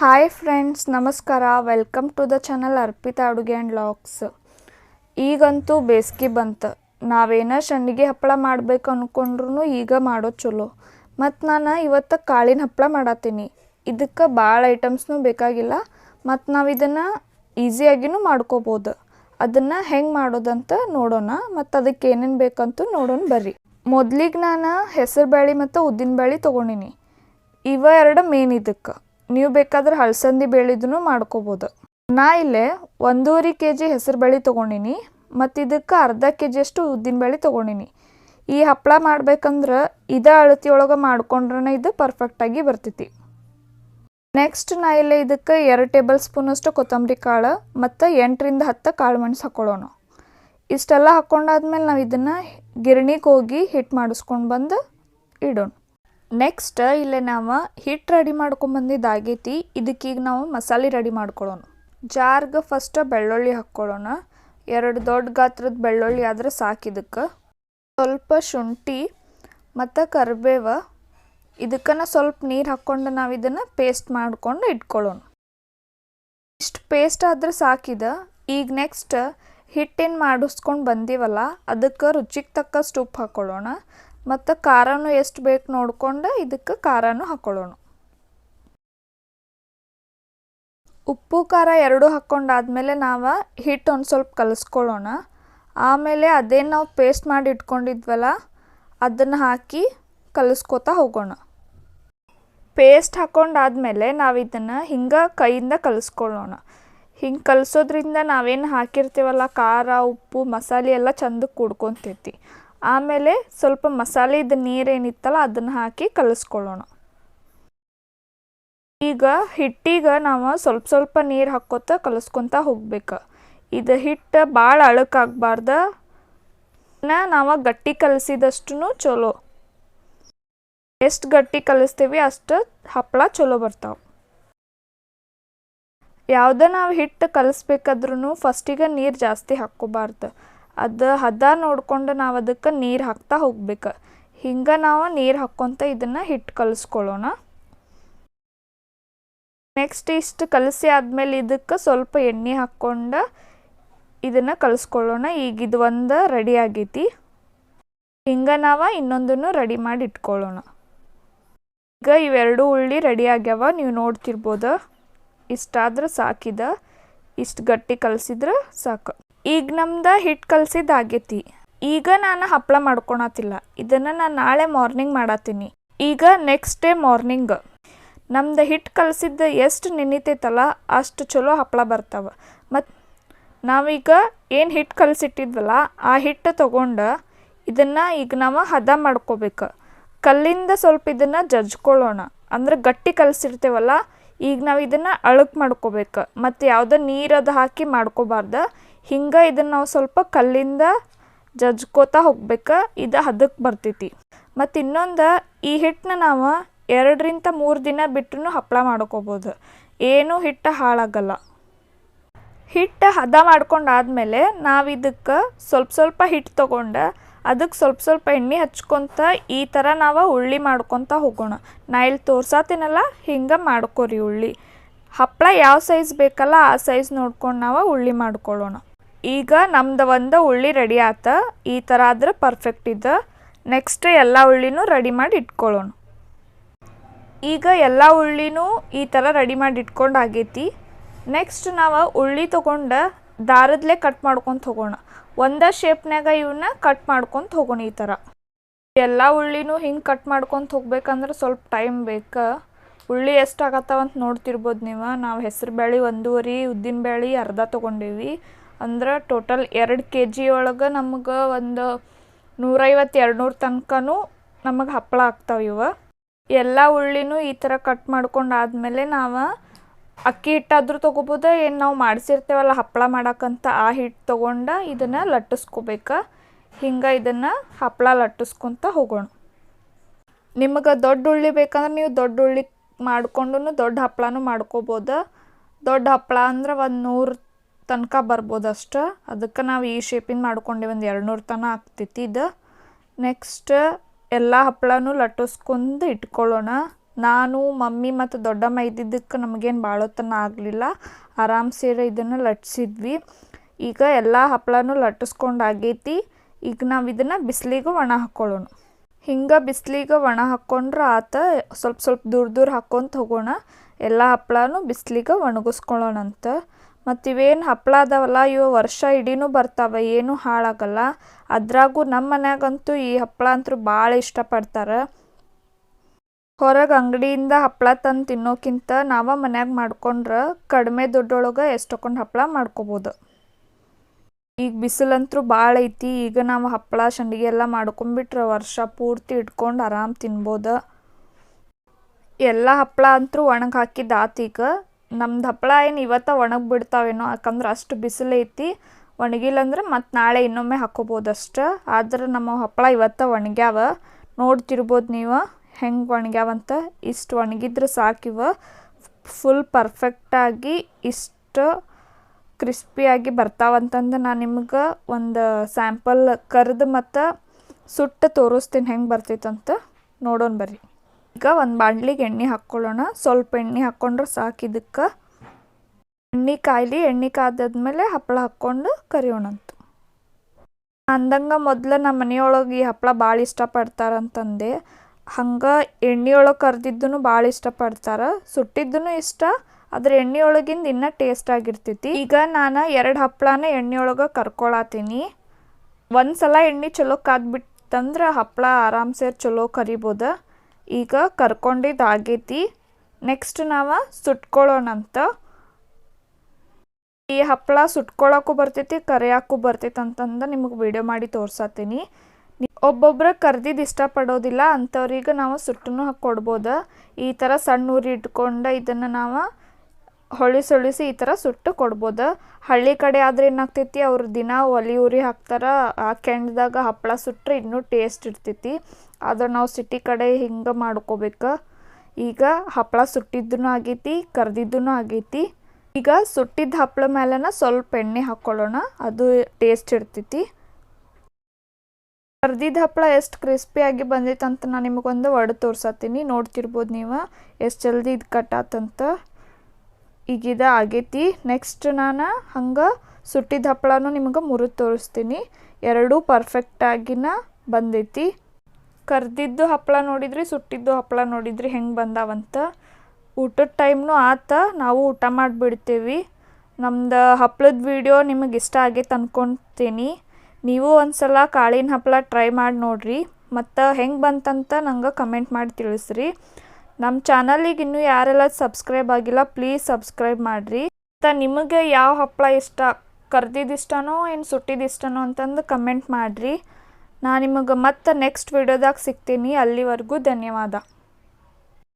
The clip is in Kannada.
ಹಾಯ್ ಫ್ರೆಂಡ್ಸ್ ನಮಸ್ಕಾರ. Welcome to the channel Arpita ಅಡುಗೆ ಆ್ಯಂಡ್ ಲಾಗ್ಸ್ ಈಗಂತೂ ಬೇಸಿಗೆ ಬಂತು. ನಾವೇನ ಸಂಡಿಗೆ ಹಪ್ಪಳ ಮಾಡಬೇಕು ಅಂದ್ಕೊಂಡ್ರು ಈಗ ಮಾಡೋದು ಚಲೋ. ಮತ್ತು ನಾನು ಇವತ್ತು ಕಾಳಿನ ಹಪ್ಪಳ ಮಾಡತ್ತೀನಿ ಇದಕ್ಕೆ ಭಾಳ ಐಟಮ್ಸ್ನೂ ಬೇಕಾಗಿಲ್ಲ. ಮತ್ತು ನಾವು ಇದನ್ನು ಈಸಿಯಾಗಿನೂ ಮಾಡ್ಕೋಬೋದು. ಅದನ್ನು ಹೆಂಗೆ ಮಾಡೋದಂತ ನೋಡೋಣ. ಮತ್ತು ಅದಕ್ಕೆ ಏನೇನು ಬೇಕಂತೂ ನೋಡೋಣ ಬರ್ರಿ. ಮೊದಲಿಗೆ ನಾನು ಹೆಸರು ಬ್ಯಾಳಿ ಮತ್ತು ಉದ್ದಿನ ಬೇಳೆ ತೊಗೊಂಡಿನಿ. ಇವ ಎರಡು ಮೇನ್ ಇದಕ್ಕೆ. ನೀವು ಬೇಕಾದ್ರೆ ಹಲಸಂದಿ ಬೇಳಿದೂ ಮಾಡ್ಕೋಬೋದು. ನಾ ಇಲ್ಲೇ ಒಂದೂವರೆ ಕೆ ಜಿ ಹೆಸರು ಬೇಳೆ ತೊಗೊಂಡಿನಿ, ಮತ್ತು ಇದಕ್ಕೆ ಅರ್ಧ ಕೆ ಜಿಯಷ್ಟು ಉದ್ದಿನ ಬೇಳೆ ತೊಗೊಂಡಿನಿ. ಈ ಹಪ್ಪಳ ಮಾಡ್ಬೇಕಂದ್ರೆ ಇದೇ ಅಳತಿಯೊಳಗೆ ಮಾಡ್ಕೊಂಡ್ರೆ ಇದು ಪರ್ಫೆಕ್ಟಾಗಿ ಬರ್ತೈತಿ. ನೆಕ್ಸ್ಟ್ ನಾ ಇಲ್ಲೇ ಇದಕ್ಕೆ ಎರಡು ಟೇಬಲ್ ಸ್ಪೂನಷ್ಟು ಕೊತ್ತಂಬರಿ ಕಾಳು ಮತ್ತು ಎಂಟರಿಂದ ಹತ್ತು ಕಾಳು ಮೆಣಸು ಹಾಕ್ಕೊಳ್ಳೋಣ ಇಷ್ಟೆಲ್ಲ ಹಾಕ್ಕೊಂಡಾದ್ಮೇಲೆ ನಾವು ಇದನ್ನು ಗಿರಣಿಗೆ ಹೋಗಿ ಹಿಟ್ಟು ಮಾಡಿಸ್ಕೊಂಡು ಬಂದು ಇಡೋಣ. ನೆಕ್ಸ್ಟ್ ಇಲ್ಲೇ ನಾವು ಹಿಟ್ಟು ರೆಡಿ ಮಾಡ್ಕೊಂಬಂದಿದ್ದಾಗೈತಿ ಇದಕ್ಕೀಗ ನಾವು ಮಸಾಲೆ ರೆಡಿ ಮಾಡ್ಕೊಳ್ಳೋಣ ಜಾರ್ಗೆ ಫಸ್ಟ್ ಬೆಳ್ಳುಳ್ಳಿ ಹಾಕ್ಕೊಳ್ಳೋಣ ಎರಡು ದೊಡ್ಡ ಗಾತ್ರದ ಬೆಳ್ಳುಳ್ಳಿ ಆದರೆ ಸಾಕು ಇದಕ್ಕೆ. ಸ್ವಲ್ಪ ಶುಂಠಿ ಮತ್ತು ಕರಿಬೇವ. ಇದಕ್ಕನ ಸ್ವಲ್ಪ ನೀರು ಹಾಕ್ಕೊಂಡು ನಾವು ಇದನ್ನು ಪೇಸ್ಟ್ ಮಾಡ್ಕೊಂಡು ಇಟ್ಕೊಳ್ಳೋಣ ಇಷ್ಟು ಪೇಸ್ಟ್ ಆದರೆ ಸಾಕಿದ ಈಗ ನೆಕ್ಸ್ಟ್ ಹಿಟ್ಟೇನು ಮಾಡಿಸ್ಕೊಂಡು ಬಂದೀವಲ್ಲ, ಅದಕ್ಕೆ ರುಚಿಗೆ ತಕ್ಕಷ್ಟು ಉಪ್ಪು ಹಾಕ್ಕೊಳ್ಳೋಣ ಮತ್ತು ಖಾರನೂ ಎಷ್ಟು ಬೇಕು ನೋಡ್ಕೊಂಡು ಇದಕ್ಕೆ ಖಾರನೂ ಹಾಕ್ಕೊಳ್ಳೋಣ ಉಪ್ಪು, ಖಾರ ಎರಡೂ ಹಾಕ್ಕೊಂಡಾದಮೇಲೆ ನಾವು ಹಿಟ್ಟು ಒಂದು ಸ್ವಲ್ಪ ಕಲಿಸ್ಕೊಳ್ಳೋಣ. ಆಮೇಲೆ ಅದೇನು ನಾವು ಪೇಸ್ಟ್ ಮಾಡಿ ಇಟ್ಕೊಂಡಿದ್ವಲ್ಲ, ಅದನ್ನು ಹಾಕಿ ಕಲಿಸ್ಕೋತಾ ಹೋಗೋಣ. ಪೇಸ್ಟ್ ಹಾಕ್ಕೊಂಡಾದಮೇಲೆ ನಾವು ಇದನ್ನು ಹಿಂಗೆ ಕೈಯಿಂದ ಕಲಿಸ್ಕೊಳ್ಳೋಣ. ಹಿಂಗೆ ಕಲಿಸೋದ್ರಿಂದ ನಾವೇನು ಹಾಕಿರ್ತೀವಲ್ಲ, ಖಾರ, ಉಪ್ಪು, ಮಸಾಲೆ ಎಲ್ಲ ಚಂದಕ್ಕೆ ಕುಡ್ಕೊತೈತಿ. ಆಮೇಲೆ ಸ್ವಲ್ಪ ಮಸಾಲೆದ ನೀರೇನಿತ್ತಲ್ಲ ಅದನ್ನು ಹಾಕಿ ಕಲಿಸ್ಕೊಳ್ಳೋಣ. ಈಗ ಹಿಟ್ಟಿಗೆ ನಾವು ಸ್ವಲ್ಪ ಸ್ವಲ್ಪ ನೀರು ಹಾಕ್ಕೊತ ಕಲಿಸ್ಕೊತ ಹೋಗ್ಬೇಕು. ಇದು ಹಿಟ್ಟು ಭಾಳ ಅಳಕಾಗಬಾರ್ದು. ನಾವು ಗಟ್ಟಿ ಕಲಿಸಿದಷ್ಟು ಚಲೋ. ಎಷ್ಟು ಗಟ್ಟಿ ಕಲಿಸ್ತೀವಿ ಅಷ್ಟು ಹಪ್ಪಳ ಚಲೋ ಬರ್ತಾವೆ. ಯಾವುದೇ ನಾವು ಹಿಟ್ಟು ಕಲಿಸ್ಬೇಕಾದ್ರೂ ಫಸ್ಟಿಗೆ ನೀರು ಜಾಸ್ತಿ ಹಾಕ್ಕೋಬಾರ್ದು. ಅದು ಹದ ನೋಡ್ಕೊಂಡು ನಾವು ಅದಕ್ಕೆ ನೀರು ಹಾಕ್ತಾ ಹೋಗ್ಬೇಕು. ಹಿಂಗೆ ನಾವು ನೀರು ಹಾಕ್ಕೊತ ಇದನ್ನು ಹಿಟ್ಟು ಕಲಿಸ್ಕೊಳ್ಳೋಣ ನೆಕ್ಸ್ಟ್ ಇಷ್ಟು ಕಲಸಿ ಆದಮೇಲೆ ಇದಕ್ಕೆ ಸ್ವಲ್ಪ ಎಣ್ಣೆ ಹಾಕ್ಕೊಂಡು ಇದನ್ನು ಕಲಿಸ್ಕೊಳ್ಳೋಣ ಈಗ ಇದು ಒಂದು ರೆಡಿ ಆಗೈತಿ. ಹಿಂಗೆ ನಾವು ಇನ್ನೊಂದನ್ನು ರೆಡಿ ಮಾಡಿ ಇಟ್ಕೊಳ್ಳೋಣ ಈಗ ಇವೆರಡು ಉಳ್ಳಿ ರೆಡಿ ಆಗ್ಯಾವ, ನೀವು ನೋಡ್ತಿರ್ಬೋದು. ಇಷ್ಟಾದ್ರೆ ಸಾಕಿದ, ಇಷ್ಟು ಗಟ್ಟಿ ಕಲಸಿದ್ರೆ ಸಾಕು. ಈಗ ನಮ್ದು ಹಿಟ್ಟು ಕಲ್ಸಿದ್ದು ಈಗ ನಾನು ಹಪ್ಪಳ ಮಾಡ್ಕೊಳತಿಲ್ಲ. ಇದನ್ನು ನಾನು ನಾಳೆ ಮಾರ್ನಿಂಗ್ ಮಾಡತ್ತೀನಿ ಈಗ ನೆಕ್ಸ್ಟ್ ಡೇ ಮಾರ್ನಿಂಗ್ ನಮ್ದು ಹಿಟ್ಟು ಕಲಸಿದ್ದು ಎಷ್ಟು ನೆನಿತೈತಲ್ಲ, ಅಷ್ಟು ಚಲೋ ಹಪ್ಪಳ ಬರ್ತಾವೆ. ಮತ್ತು ನಾವೀಗ ಏನು ಹಿಟ್ಟು ಕಲಸಿಟ್ಟಿದ್ವಲ್ಲ, ಆ ಹಿಟ್ಟು ತೊಗೊಂಡು ಇದನ್ನು ಈಗ ನಾವು ಹದ ಮಾಡ್ಕೋಬೇಕು. ಕಲ್ಲಿಂದ ಸ್ವಲ್ಪ ಇದನ್ನು ಜಜ್ಕೊಳ್ಳೋಣ ಅಂದ್ರೆ ಗಟ್ಟಿ ಕಲಸಿರ್ತೇವಲ್ಲ, ಈಗ ನಾವು ಇದನ್ನು ಅಳಕ್ ಮಾಡ್ಕೋಬೇಕು. ಮತ್ತು ಯಾವುದೋ ನೀರದು ಹಾಕಿ ಮಾಡ್ಕೋಬಾರ್ದು ಹಿಂಗೆ ಇದನ್ನು ನಾವು ಸ್ವಲ್ಪ ಕಲ್ಲಿಂದ ಜಜ್ಕೋತಾ ಹೋಗ್ಬೇಕು, ಇದು ಹದಕ್ಕೆ ಬರ್ತೈತಿ. ಮತ್ತು ಇನ್ನೊಂದು, ಈ ಹಿಟ್ಟನ್ನ ನಾವು ಎರಡರಿಂದ ಮೂರು ದಿನ ಬಿಟ್ಟು ಹಪ್ಪಳ ಮಾಡ್ಕೋಬೋದು. ಏನೂ ಹಿಟ್ಟು ಹಾಳಾಗಲ್ಲ. ಹಿಟ್ಟು ಹದ ಮಾಡ್ಕೊಂಡಾದ್ಮೇಲೆ ನಾವು ಇದಕ್ಕೆ ಸ್ವಲ್ಪ ಸ್ವಲ್ಪ ಹಿಟ್ಟು ತೊಗೊಂಡು ಅದಕ್ಕೆ ಸ್ವಲ್ಪ ಸ್ವಲ್ಪ ಎಣ್ಣೆ ಹಚ್ಕೊತ ಈ ಥರ ನಾವು ಉಳ್ಳಿ ಮಾಡ್ಕೊತ ಹೋಗೋಣ. ನಾ ಇಲ್ಲಿ ತೋರ್ಸಾತೀನಲ್ಲ, ಹಿಂಗೆ ಮಾಡ್ಕೋರಿ ಉಳ್ಳಿ. ಹಪ್ಪಳ ಯಾವ ಸೈಜ್ ಬೇಕಲ್ಲ ಆ ಸೈಜ್ ನೋಡ್ಕೊಂಡು ನಾವು ಉಳ್ಳಿ ಮಾಡ್ಕೊಳ್ಳೋಣ ಈಗ ನಮ್ದು ಒಂದು ಉಳ್ಳಿ ರೆಡಿ ಆತ. ಈ ಥರ ಆದ್ರೆ ಪರ್ಫೆಕ್ಟ್ ಇದ್ದ ನೆಕ್ಸ್ಟ್ ಎಲ್ಲ ಉಳ್ಳಿನೂ ರೆಡಿ ಮಾಡಿ ಇಟ್ಕೊಳ್ಳೋಣ ಈಗ ಎಲ್ಲ ಉಳ್ಳಿನೂ ಈ ಥರ ರೆಡಿ ಮಾಡಿ ಇಟ್ಕೊಂಡು ಆಗೈತಿ. ನೆಕ್ಸ್ಟ್ ನಾವು ಉಳ್ಳಿ ತೊಗೊಂಡು ದಾರದಲ್ಲೇ ಕಟ್ ಮಾಡ್ಕೊಂಡು ಹೋಗೋಣ. ಒಂದೇ ಶೇಪ್ನಾಗ ಇವನ್ನ ಕಟ್ ಮಾಡ್ಕೊಂಡು ಹೋಗೋಣ ಈ ಥರ ಎಲ್ಲ ಉಳ್ಳಿನೂ ಹಿಂಗೆ ಕಟ್ ಮಾಡ್ಕೊಂಡು ಹೋಗ್ಬೇಕಂದ್ರೆ ಸ್ವಲ್ಪ ಟೈಮ್ ಬೇಕು. ಉಳ್ಳಿ ಎಷ್ಟು ಆಗತ್ತವಂತ ನೋಡ್ತಿರ್ಬೋದು ನೀವು. ನಾವು ಹೆಸರು ಬೇಳೆ ಒಂದೂವರೆ, ಉದ್ದಿನ ಬೇಳೆ ಅರ್ಧ ತೊಗೊಂಡೀವಿ. ಅಂದ್ರೆ ಟೋಟಲ್ ಎರಡು ಕೆ ಜಿ ಒಳಗೆ ನಮಗೆ ಒಂದು ನೂರೈವತ್ತು ಎರಡು ನೂರು ತನಕನೂ ನಮಗೆ ಹಪ್ಪಳ ಆಗ್ತಾವೆ ಇವು. ಎಲ್ಲ ಉಳ್ಳಿನೂ ಈ ಥರ ಕಟ್ ಮಾಡ್ಕೊಂಡು ಆದಮೇಲೆ ನಾವು ಅಕ್ಕಿ ಹಿಟ್ಟಾದ್ರೂ ತೊಗೋಬೋದು, ಏನು ನಾವು ಮಾಡಿಸಿರ್ತೇವಲ್ಲ ಹಪ್ಪಳ ಮಾಡೋಕ್ಕಂತ ಆ ಹಿಟ್ಟು ತೊಗೊಂಡು ಇದನ್ನು ಲಟ್ಟಿಸ್ಕೋಬೇಕು. ಹಿಂಗೆ ಇದನ್ನು ಹಪ್ಪಳ ಲಟ್ಟಿಸ್ಕೊತ ಹೋಗೋಣ. ನಿಮಗೆ ದೊಡ್ಡ ಉಳ್ಳಿ ಬೇಕಂದ್ರೆ ನೀವು ದೊಡ್ಡ ಉಳ್ಳಿ ಮಾಡಿಕೊಂಡು ದೊಡ್ಡ ಹಪ್ಪಳನೂ ಮಾಡ್ಕೋಬೋದು. ದೊಡ್ಡ ಹಪ್ಪಳ ಅಂದ್ರೆ ಒಂದು ನೂರು ತನಕ ಬರ್ಬೋದು ಅಷ್ಟು. ಅದಕ್ಕೆ ನಾವು ಈ ಶೇಪಿನ ಮಾಡ್ಕೊಂಡೇವೆ ಒಂದು ಎರಡು ನೂರು ತನಕ ಆಗ್ತೈತಿ ಇದು. ನೆಕ್ಸ್ಟ್ ಎಲ್ಲ ಹಪ್ಪಳನೂ ಲಟ್ಟಿಸ್ಕೊಂಡು ಇಟ್ಕೊಳ್ಳೋಣ. ನಾನು, ಮಮ್ಮಿ ಮತ್ತು ದೊಡ್ಡಮ್ಮ ಇದ್ದಿದ್ದಕ್ಕೆ ನಮಗೇನು ಭಾಳೊತ್ತನ ಆಗಲಿಲ್ಲ. ಆರಾಮ್ ಸೇರಿ ಇದನ್ನು ಲಟ್ಸಿದ್ವಿ ಈಗ ಎಲ್ಲ ಹಪ್ಪಳನೂ ಲಟ್ಟಿಸ್ಕೊಂಡು ಆಗೈತಿ. ಈಗ ನಾವು ಇದನ್ನು ಬಿಸಿಲಿಗೆ ಒಣ ಹಾಕ್ಕೊಳ್ಳೋಣ ಹಿಂಗೆ ಬಿಸಿಲಿಗೆ ಒಣ ಹಾಕ್ಕೊಂಡ್ರೆ ಆತ ಸ್ವಲ್ಪ ಸ್ವಲ್ಪ ದೂರ ದೂರ ಹಾಕ್ಕೊಂತ ಹೋಗೋಣ. ಎಲ್ಲ ಹಪ್ಪಳನೂ ಬಿಸಿಲಿಗೆ ಒಣಗಿಸ್ಕೊಳ್ಳೋಣಂತ. ಮತ್ತು ಇವೇನು ಹಪ್ಪಳ ಅದಾವಲ್ಲ ಇವು ವರ್ಷ ಇಡೀನೂ ಬರ್ತಾವೆ, ಏನೂ ಹಾಳಾಗಲ್ಲ. ಅದ್ರಾಗೂ ನಮ್ಮ ಮನ್ಯಾಗಂತೂ ಈ ಹಪ್ಪಳ ಅಂತೂ ಭಾಳ ಇಷ್ಟಪಡ್ತಾರೆ. ಹೊರಗೆ ಅಂಗಡಿಯಿಂದ ಹಪ್ಪಳ ತಂದು ತಿನ್ನೋಕ್ಕಿಂತ ನಾವು ಮನ್ಯಾಗ ಮಾಡ್ಕೊಂಡ್ರೆ ಕಡಿಮೆ ದುಡ್ಡೊಳಗೆ ಎಷ್ಟೊಂದು ಹಪ್ಪಳ ಮಾಡ್ಕೋಬೋದು. ಈಗ ಬಿಸಿಲಂತೂ ಭಾಳ ಐತಿ, ಈಗ ನಾವು ಹಪ್ಪಳ ಸಂಡಿಗೆ ಎಲ್ಲ ಮಾಡ್ಕೊಂಬಿಟ್ರೆ ವರ್ಷ ಪೂರ್ತಿ ಇಟ್ಕೊಂಡು ಆರಾಮ್ ತಿನ್ಬೋದು. ಎಲ್ಲ ಹಪ್ಪಳ ಅಂತೂ ಒಣಗಿ ಹಾಕಿದ್ದು ನಮ್ದು ಹಪ್ಪಳ ಏನು ಇವತ್ತು ಒಣಗಿ ಬಿಡ್ತಾವೇನೋ, ಯಾಕಂದ್ರೆ ಅಷ್ಟು ಬಿಸಿಲು ಐತಿ ಒಣಗಿಲ್ಲ ಅಂದ್ರೆ ಮತ್ತು ನಾಳೆ ಇನ್ನೊಮ್ಮೆ ಹಾಕೋಬೋದು ಅಷ್ಟು. ಆದ್ರೆ ನಮ್ಮ ಹಪ್ಪಳ ಇವತ್ತು ಒಣಗ್ಯಾವ. ನೋಡ್ತಿರ್ಬೋದು ನೀವು, ಹೆಂಗೆ ಒಣಗ್ಯಾವಂತ. ಇಷ್ಟು ಒಣಗಿದ್ರೆ ಸಾಕಿವ ಫುಲ್ ಪರ್ಫೆಕ್ಟಾಗಿ ಇಷ್ಟು ಕ್ರಿಸ್ಪಿಯಾಗಿ ಬರ್ತಾವಂತಂದು ನಾನು ನಿಮ್ಗೆ ಒಂದು ಸ್ಯಾಂಪಲ್ ಕರೆದು ಮತ್ತು ಸುಟ್ಟು ತೋರಿಸ್ತೀನಿ ಹೆಂಗೆ ಬರ್ತೈತಂತ. ನೋಡೋಣ ಬರ್ರಿ. ಈಗ ಒಂದು ಬಾಣ್ಲಿಗೆ ಎಣ್ಣೆ ಹಾಕ್ಕೊಳ್ಳೋಣ ಸ್ವಲ್ಪ ಎಣ್ಣೆ ಹಾಕ್ಕೊಂಡ್ರೆ ಸಾಕು ಇದಕ್ಕೆ. ಎಣ್ಣೆ ಕಾಯ್ಲಿ, ಎಣ್ಣೆ ಕಾದಾದ್ಮೇಲೆ ಹಪ್ಪಳ ಹಾಕ್ಕೊಂಡು ಕರಿಯೋಣಂತ ಅಂದಂಗೆ ಮೊದಲು ನಮ್ಮ ಮನೆಯೊಳಗೆ ಈ ಹಪ್ಪಳ ಭಾಳ ಇಷ್ಟಪಡ್ತಾರಂತಂದೆ ಹಂಗೆ ಎಣ್ಣೆಯೊಳಗೆ ಕರೆದಿದ್ದೂ ಭಾಳ ಇಷ್ಟಪಡ್ತಾರೆ ಸುಟ್ಟಿದ್ದೂ ಇಷ್ಟ ಅದ್ರ ಎಣ್ಣೆಯೊಳಗಿಂದ ಇನ್ನೂ ಟೇಸ್ಟ್ ಆಗಿರ್ತೈತಿ. ಈಗ ನಾನು ಎರಡು ಹಪ್ಪಳನ ಎಣ್ಣೆಯೊಳಗೆ ಕರ್ಕೊಳತೀನಿ. ಒಂದು ಸಲ ಎಣ್ಣೆ ಚಲೋ ಕಾದ್ಬಿಟ್ಟಂದ್ರೆ ಹಪ್ಪಳ ಆರಾಮ್ಸೆ ಚಲೋ ಕರಿಬೋದು. ಈಗ ಕರ್ಕೊಂಡಿದ್ದು ಆಗೈತಿ ನೆಕ್ಸ್ಟ್ ನಾವು ಸುಟ್ಕೊಳ್ಳೋಣಂತ. ಈ ಹಪ್ಪಳ ಸುಟ್ಕೊಳಕ್ಕೂ ಬರ್ತೈತಿ, ಕರಿಯಾಕ್ಕೂ ಬರ್ತೈತೆ ಅಂತಂದು ನಿಮಗೆ ವಿಡಿಯೋ ಮಾಡಿ ತೋರ್ಸತ್ತೀನಿ ಒಬ್ಬೊಬ್ರು ಕರ್ದಿದ್ದು ಇಷ್ಟಪಡೋದಿಲ್ಲ ಅಂಥವ್ರಿಗೆ ನಾವು ಸುಟ್ಟನು ಕೊಡ್ಬೋದು. ಈ ಥರ ಸಣ್ಣ ಉರಿ ಇಟ್ಕೊಂಡು ಇದನ್ನು ನಾವು ಹೊಳಿಸೊಳಿಸಿ ಹೊಳಿಸಿ ಈ ಥರ ಸುಟ್ಟು ಕೊಡ್ಬೋದು. ಹಳ್ಳಿ ಕಡೆ ಆದರೆ ಏನಾಗ್ತೈತಿ, ಅವ್ರು ದಿನ ಒಲಿ ಉರಿ ಹಾಕ್ತಾರೆ, ಆ ಕೆಂಡದಾಗ ಹಪ್ಪಳ ಸುಟ್ಟರೆ ಇನ್ನೂ ಟೇಸ್ಟ್ ಇರ್ತೈತಿ. ಆದ್ರೆ ನಾವು ಸಿಟಿ ಕಡೆ ಹಿಂಗೆ ಮಾಡ್ಕೋಬೇಕು. ಈಗ ಹಪ್ಪಳ ಸುಟ್ಟಿದ್ದೂ ಆಗೈತಿ ಕರ್ದಿದ್ದೂ ಆಗೈತಿ. ಈಗ ಸುಟ್ಟಿದ್ದ ಹಪ್ಪಳ ಮೇಲೆನ ಸ್ವಲ್ಪ ಎಣ್ಣೆ ಹಾಕ್ಕೊಳ್ಳೋಣ ಅದು ಟೇಸ್ಟ್ ಇರ್ತೈತಿ. ಕರ್ದಿದ್ದ ಹಪ್ಪಳ ಎಷ್ಟು ಕ್ರಿಸ್ಪಿಯಾಗಿ ಬಂದೈತೆ ಅಂತ ನಾನು ನಿಮಗೊಂದು ಒಡೆ ತೋರ್ಸತ್ತೀನಿ ನೋಡ್ತಿರ್ಬೋದು ನೀವು ಎಷ್ಟು ಜಲ್ದಿ ಇದು ಕಟ್ಟಾತಂತ ಈಗ ಇದು ಆಗೈತಿ ನೆಕ್ಸ್ಟ್ ನಾನು ಹಂಗೆ ಸುಟ್ಟಿದ್ದ ಹಪ್ಪಳನೂ ನಿಮಗೆ ಮುರಿದು ತೋರಿಸ್ತೀನಿ. ಎರಡೂ ಪರ್ಫೆಕ್ಟಾಗಿನ ಬಂದೈತಿ. ಕರ್ದಿದ್ದು ಹಪ್ಪಳ ನೋಡಿದ್ರಿ, ಸುಟ್ಟಿದ್ದು ಹಪ್ಪಳ ನೋಡಿದ್ರಿ, ಹೆಂಗೆ ಬಂದಾವಂತ. ಊಟದ ಟೈಮ್ನು ಆತ, ನಾವು ಊಟ ಮಾಡಿಬಿಡ್ತೀವಿ. ನಮ್ದು ಹಪ್ಪಳದ ವಿಡಿಯೋ ನಿಮಗೆ ಇಷ್ಟ ಆಗೈತೆ ಅಂದ್ಕೊತೀನಿ ನೀವು ಒಂದು ಸಲ ಕಾಳಿನ ಹಪ್ಪಳ ಟ್ರೈ ಮಾಡಿ ನೋಡ್ರಿ. ಮತ್ತು ಹೆಂಗೆ ಬಂತಂತ ನಂಗೆ ಕಮೆಂಟ್ ಮಾಡಿ ತಿಳಿಸ್ರಿ. ನಮ್ಮ ಚಾನಲಿಗೆ ಇನ್ನೂ ಯಾರೆಲ್ಲ ಸಬ್ಸ್ಕ್ರೈಬ್ ಆಗಿಲ್ಲ, ಪ್ಲೀಸ್ ಸಬ್ಸ್ಕ್ರೈಬ್ ಮಾಡಿರಿ. ಮತ್ತು ನಿಮಗೆ ಯಾವ ಹಪ್ಪಳ ಇಷ್ಟ ಕರ್ದಿದ್ದು ಇಷ್ಟನೋ ಏನು ಸುಟ್ಟಿದ್ದು ಇಷ್ಟನೋ ಅಂತಂದು ಕಮೆಂಟ್ ಮಾಡಿರಿ. ನಾನು ನಿಮಗೆ ಮತ್ತೆ ನೆಕ್ಸ್ಟ್ ವಿಡಿಯೋದಾಗ ಸಿಗ್ತೀನಿ. ಅಲ್ಲಿವರೆಗೂ ಧನ್ಯವಾದ.